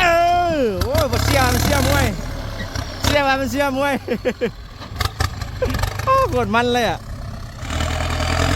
เออโอ้ยบ่เสียมันเสียมวยเสียมันเสียมวยโอ้โคตรมันเลยอะ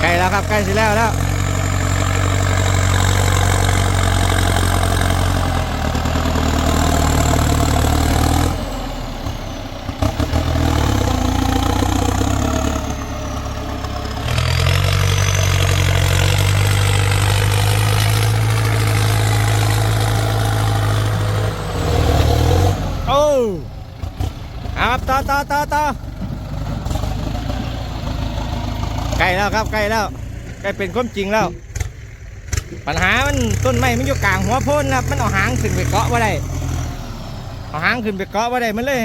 ใกล้แล้วครับใกล้สิแล้วแล้ว โอ้เอาครับต่อต่อต่อต่อใกล้ แล้วครับใกล้แล้วใกล้เป็นความจริงแล้ว ปัญหามันต้นไม้มันอยู่กลางหัวพ้นครับมันเอาหางขึ้นไปเกาะว่าได้เอาหางขึ้นไปเกาะว่าได้มันเลย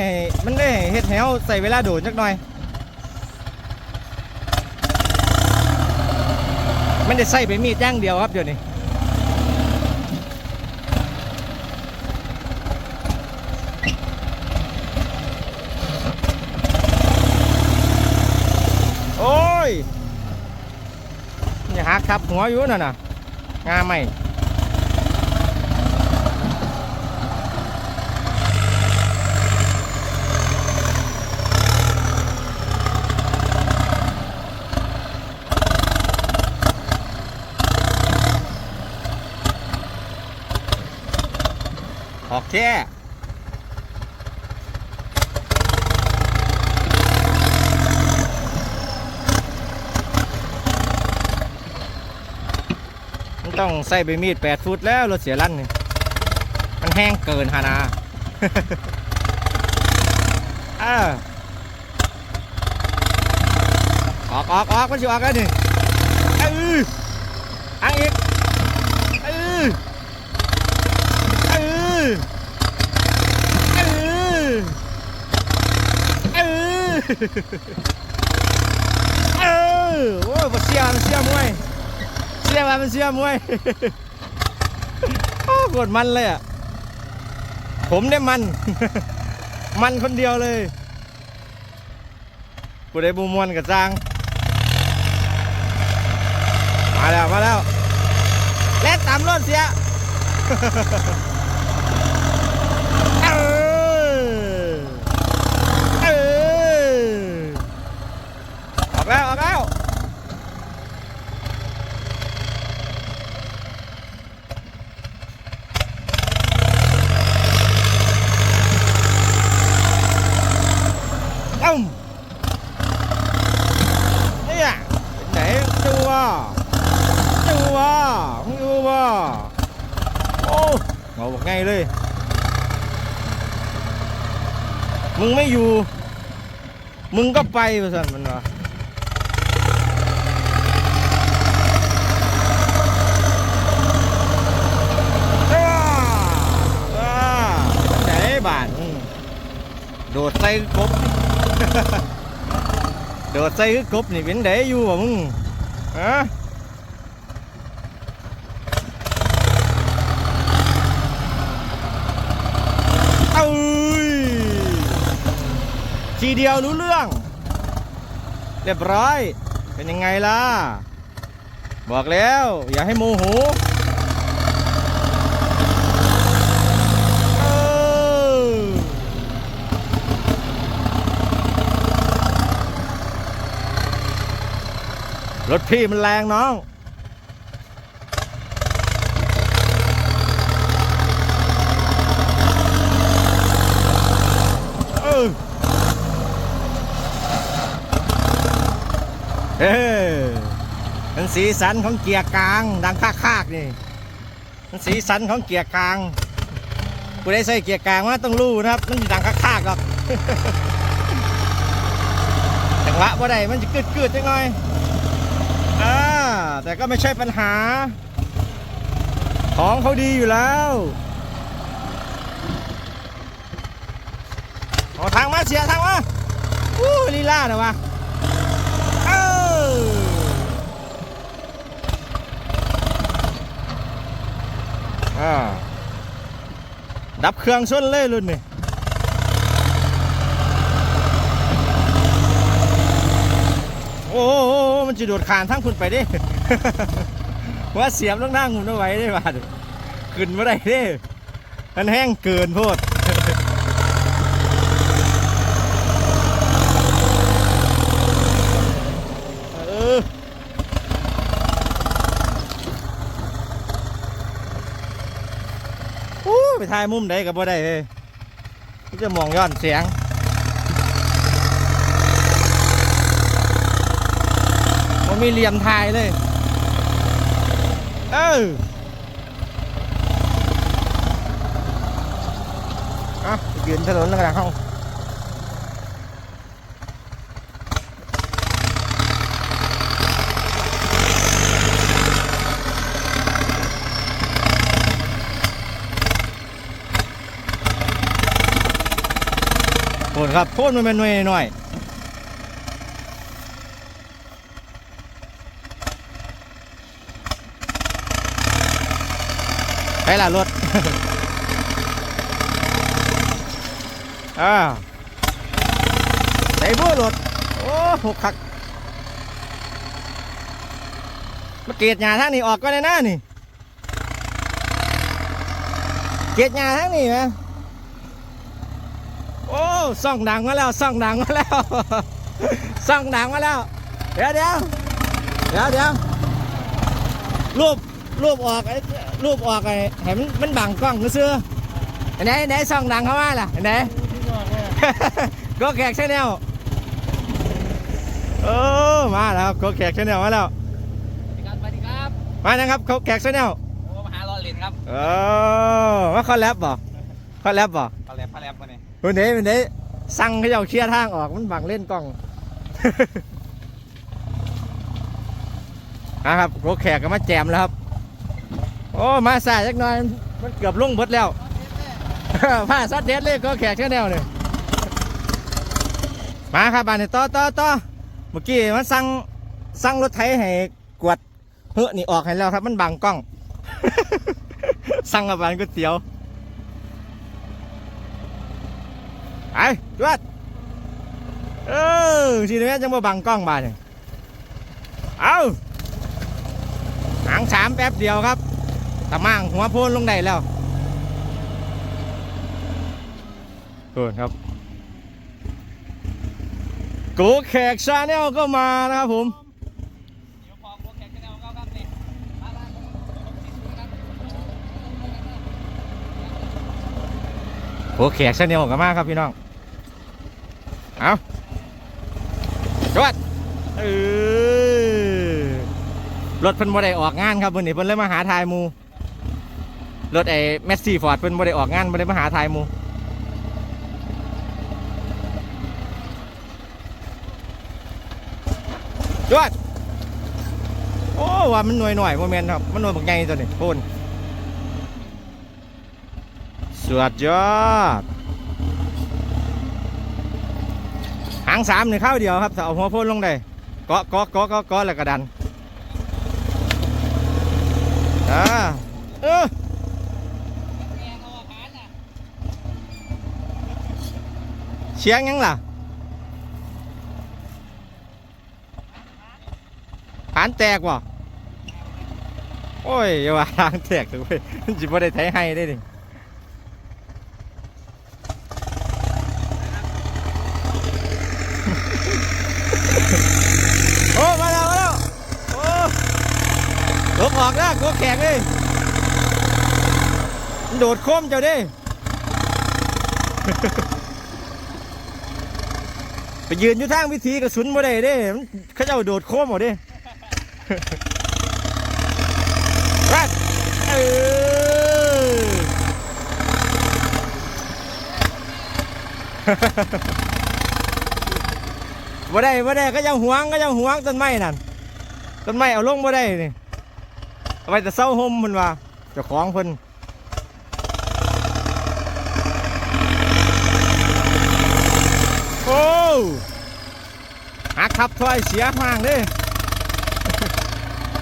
มันเลยให้เฮ็ดแถวใส่เวลาโดดจักหน่อย มันได้ใส่ไปมีดย่างเดียวครับเดี๋ยวนี้ โอ้ย ดักทับหัวอยู่นั่นน่ะงาไหมออกแค่ ต้องใส่ใบมีด8ฟุตแล้วรถเสียลั่นนี่มันแห้งเกินฮานาอ่าออกออกออกมันสิออกแล้วนี่เอออังอีกเออเออเออเออเออโอ้ยเสียมเสียมวย เสียว่ามันเสียมวยโอ้โคตรมันเลยอะ ผมได้มัน มันคนเดียวเลยกูได้บูมวนกับจาง มาแล้ว มาแล้ว แล่นตามรถเสีย เออเออออกแล้ว ออกแล้ว Ông Đây à Để ว่าอยู่ว่าอยู่ว่าโอ้เราบอกายเลย มึงไม่อยู่ มึงก็ไปมาสั่นมันวะโดดใส่กบ โดดใส่กบนี่เป็นเดอยู่บ่ะมึง ฮะเอ้ยทีเดียวรู้เรื่อง เรียบร้อย เป็นยังไงล่ะ บอกแล้ว อย่าให้โมโห รถพี่มันแรงน้อง เออเฮ้มันสีสันของเกียร์กลาง ดังคากๆนี่มันสีสันของเกียร์กลางกูได้ใส่เกียร์กลางว่าต้องรู้นะครับ มันดังคากๆหรอกจังหวะว่าได้มันจะกึดๆจังหน่อยอ่า แต่ก็ไม่ใช่ปัญหา ของเขาดีอยู่แล้วเอทางมาเสียทางมาอู้ลีลาเนอะวะเอออ่าดับเครื่องส้นเลยรุ่นนี่โอ้โหมันจะโดดขานทั้งคุณไปดิ ว่าเสียบต้องนั่งหุ่นเอาไว้ได้บาดขึ้นมาได้เด้มันแห้งเกินโพดเอออู้ไปถ่ายมุมใดกับบ่ได้เลยจะมองย้อนเสียงมันมีเหลี่ยมถ่ายเลย เอออะยืนถนนแล้วกันห้องโพ่นครับโพ่นมันเป็นหน่วยหน่อย ไปล่ะรถอ่าใส่บัวรถโอ้หกคักมาเกตหญ้าทางนี้ออกก็ได้นะนี่เกตหญ้าทางนี้นะโอ้ส่องดังมาแล้วส่องดังมาแล้วส่องดังมาแล้วเดี๋ยวเดี๋ยวเดี๋ยวเดี๋ยวรูป รูปออกไอ้รูปออกไอ้เห็นมันมันบังกล้องก็ซื้อๆอันไหนอันไหนส่องดังเข้ามาล่ะอันไหน ก็แขกชาแนลเออมาแล้วก็แขกชาแนลมาแล้วสวัสดีครับมานะครับเขาแขกชาแนลโอ้มาหารอลินครับเออมาคอลแลบบ่คอลแลบบ่พาแลบพาแลบมาเนี่ยวันนี้วันนี้สั่งเขาเจ้าเคลียร์ทางออกมันบังเล่นกล้องนะครับรถแขกก็มาแจมแล้วครับ โอ้ มาสายจักหน่อย มันเกือบลงเบดแล้วผ้าซัดเด็ดเลยก็แขกเช่นแนวเนี่ยมาครับบานนี้ต่อต่อต่อเมื่อกี้มันสั่งสั่งรถไถให้กวดเฮ้อนี่ออกให้แล้วครับ มันบังกล้อง สั่งกับบานก๋วยเตี๋ยวไปจวดเออทีนี้จังมาบังกล้องบานนี่เอาหางสามแป๊บเดียวครับ ตะมั่งหัวโพนลงได้แล้วเออครับโกแขกชาแนลก็มานะครับผมเดี๋ยวพอโค้งแขกกันแล้วครับครับเนี่ยมามาผมผมชี้สูงครับโกแขกชาแนลก็มาครับพี่น้อง เอาจวดเออรถเพิ่นบ่ได้ออกงานครับเพิ่นนี่เพิ่นเลยมาหาทายมู รถไอ้แมสซี่ฟอร์ดเพิ่นบ่ได้ออกงานบ่ได้มาหาทายหมูจวดโอ้ว่ามันหน่วยหน่อยโมเมนต์ครับ มันหน่วยบักใหญ่ตัวนี้โคนสวดยอดหางสามหนี่เข้าเดียวครับเอาหัวพ่นลงได้เกาะเกาะเกาะเกาะเกาะแล้วก็ดันอ่าเออ แกงเอาอาหารน่ะ เชียงยังล่ะผานแตกว่ะโอ้ยอย่าว่าทางแตกเลยเว้ยมันจิบ่ได้ไถให้ได้ดิโอ้มาแล้วมาแล้วโอ้ลบออกนะกลัวแขกเลยมันโดดโค้มเจ้าเด้ ไปยืนอยู่ทางวิธีกระสุนบ่ได้เด้มันเขาเจ้าโดดโค้มหมดเด้รัดเออบ่ได้บ่ได้ก็ยังหวงก็ยังหวงต้นไม้นั่นต้นไม้เอาลงบ่ได้นี่เอาไปแต่เศร้าห่มเพิ่นว่าเจ้าของเพิ่นโอ้ หักทับถ้อยเสียห่างเด้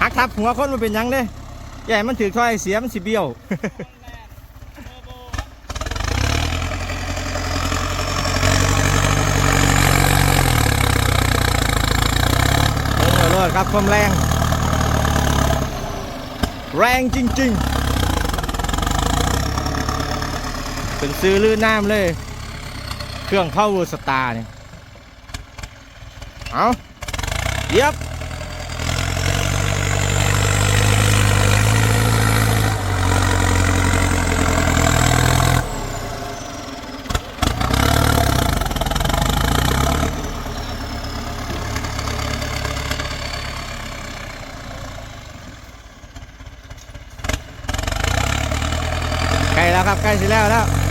หักทับหัวคนมันเป็นยังเด้ใหญ่มันถือถ้อยเสียมันสิเบี้ยวเทอร์โบครับเอรถความแรง แรงจริงๆ เป็นซื้อลื่นน้ำเลย เครื่องเข้าสตาร์เนี่ย เอาเยียบใกล้แล้วครับใกล้สิแล้วแล้ว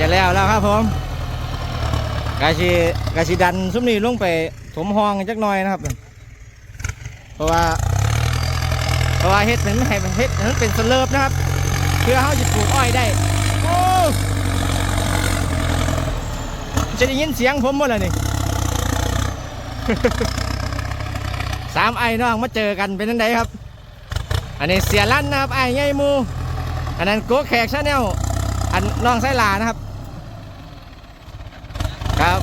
จะแล้วแล้วครับผมกาชีกาชีดันซุ้มนี้ลงไปถมห้องจักหน่อยนะครับ เพราะว่า เพราะว่าเฮ็ดเป็นให้เฮ็ดห้มันเป็นสเลิฟนะครับ เพื่อเขาจะปลูกอ้อยได้โอ้จะได้ยินเสียงผมหมดเลยนี่สามไอ้น้องมาเจอกันเป็นยังไงครับ อันนี้เสียลั่นนะครับไอ้ใหญ่หมู อันนั้นโก้แขกชาแนลอันน้องไส้ลานะครับ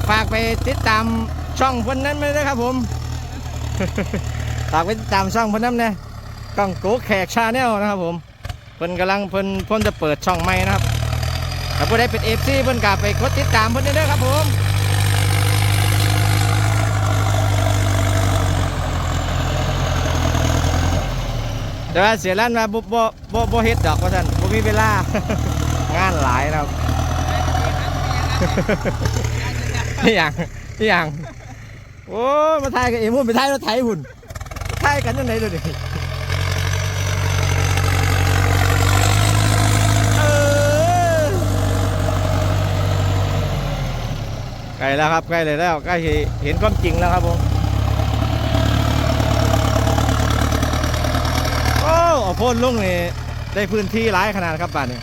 ฝากไปติดตามช่องเพิ่นนั้นไปด้วยครับผม ฝากไปติดตามช่องเพิ่นนั้นนะกล้องโกแขกชาแนลนะครับผมเพิ่นกำลังเพิ่นเพิ่นจะเปิดช่องใหม่นะครับถ้าผู้ใดเป็นเอฟซีเพิ่นกลับไปกดติดตามเพิ่นได้ด้วยครับผมแต่ว่าเสียร้านมาบ่บ่บ่บ่เฮ็ดดอกว่าซั่นบ่มีเวลางานหลายนะครับ นี่อย่างนี่อย่างโอ้มาถ่ายกันเองมุ่นไปถ่ายรถไถหุ่นถ่ายกันยังไงดูดิเออใกล้แล้วครับใกล้เลยแล้วใกล้เห็นความจริงแล้วครับผมโอ้เอพ่นลุงนี่ได้พื้นที่หลายขนาดครับป่านนี้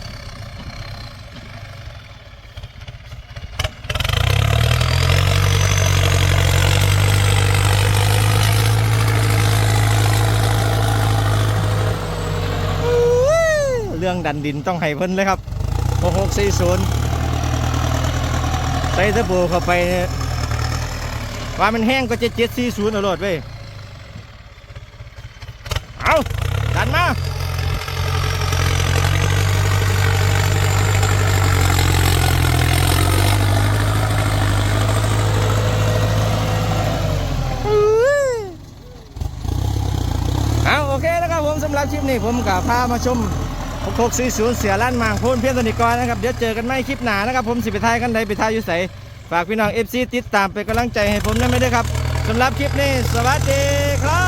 เรื่องดันดินต้องให้เพิ่นเลยครับ 6640 ใส่ตะปูเข้าไป ว่ามันแห้งก็จะ740เอาโลดเว้ย เอาดันมาเอาโอเคนะครับผมสำหรับคลิปนี้ผมกับพามาชม 6640เสียล้านมางพูนเพียงสนิทกรนะครับ เดี๋ยวเจอกันไม่คลิปหนานะครับ ผมสิไปทายกันใดไปทายอยู่ใสฝากพี่น้องเอฟซีติดตามเป็นกำลังใจให้ผมได้ไม่ได้วยครับสำหรับคลิปนี้ สวัสดีครับ